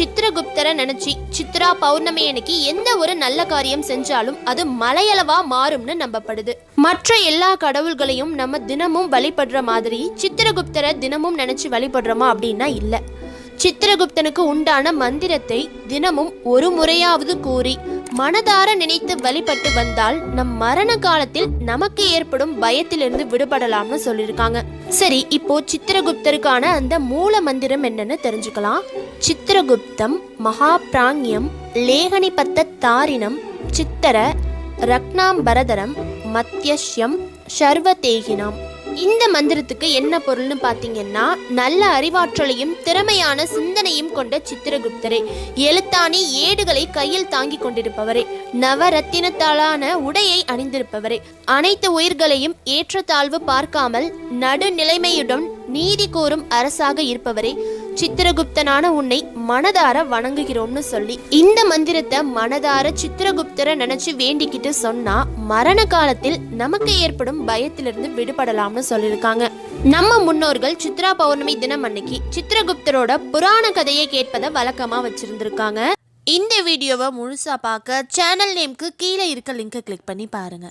சித்திரகுப்தரை நினைச்சு சித்ரா பௌர்ணமி அன்னைக்கு எந்த ஒரு நல்ல காரியம் செஞ்சாலும் அது மலையளவா மாறும்னு நம்பப்படுது. மற்ற எல்லா கடவுள்களையும் நம்ம தினமும் வழிபடுற மாதிரி சித்திரகுப்தரை தினமும் நினைச்சு வழிபடுறோமா அப்படின்னா இல்ல. சித்திரகுப்தனுக்கு உண்டான மந்திரத்தை தினமும் ஒரு முறையாவது கூறி மனதார நினைத்து வழிபட்டு வந்தால் நம் மரண காலத்தில் நமக்கு ஏற்படும் பயத்திலிருந்து விடுபடலாம்னு சொல்லியிருக்காங்க. சரி இப்போ சித்திரகுப்தருக்கான அந்த மூல மந்திரம் என்னன்னு தெரிஞ்சுக்கலாம். சித்திரகுப்தம் மகாபிராங்கியம் லேகனிபத்த தாரினம் சித்தர ரக்னாம்பரதரம் மத்தியஷ்யம் சர்வதேகினாம். இந்த மந்திரத்துக்கு என்ன பொருள்னு பார்த்தீங்கன்னா நல்ல அறிவாற்றலையும் திறமையான சிந்தனையும் கொண்ட சித்திரகுப்தரே. எழுத்தாணி ஏடுகளை கையில் தாங்கி கொண்டிருப்பவரே. நவரத்தினத்தாலான உடையை அணிந்திருப்பவரே. அனைத்து உயிர்களையும் ஏற்றத்தாழ்வு பார்க்காமல் நடுநிலைமையுடன் நீதி கூறும் அரசாக இருப்பவரே. சித்திரகுப்தனான உன்னை மனதார வணங்குகிறோம்னு சொல்லி இந்த மந்திரத்தை மனதார சித்திரகுப்தரை நினைச்சு வேண்டிக்கிட்டு சொன்னா மரண காலத்தில் நமக்கு ஏற்படும் பயத்திலிருந்து விடுபடலாம்னு சொல்லியிருக்காங்க. நம்ம முன்னோர்கள் சித்ரா பௌர்ணமி தினம் அன்னைக்கு சித்திரகுப்தரோட புராண கதையை கேட்பதை வழக்கமா வச்சிருந்திருக்காங்க. இந்த வீடியோவை முழுசா பார்க்க சேனல் நேம்க்கு கீழே இருக்க லிங்கை கிளிக் பண்ணி பாருங்க.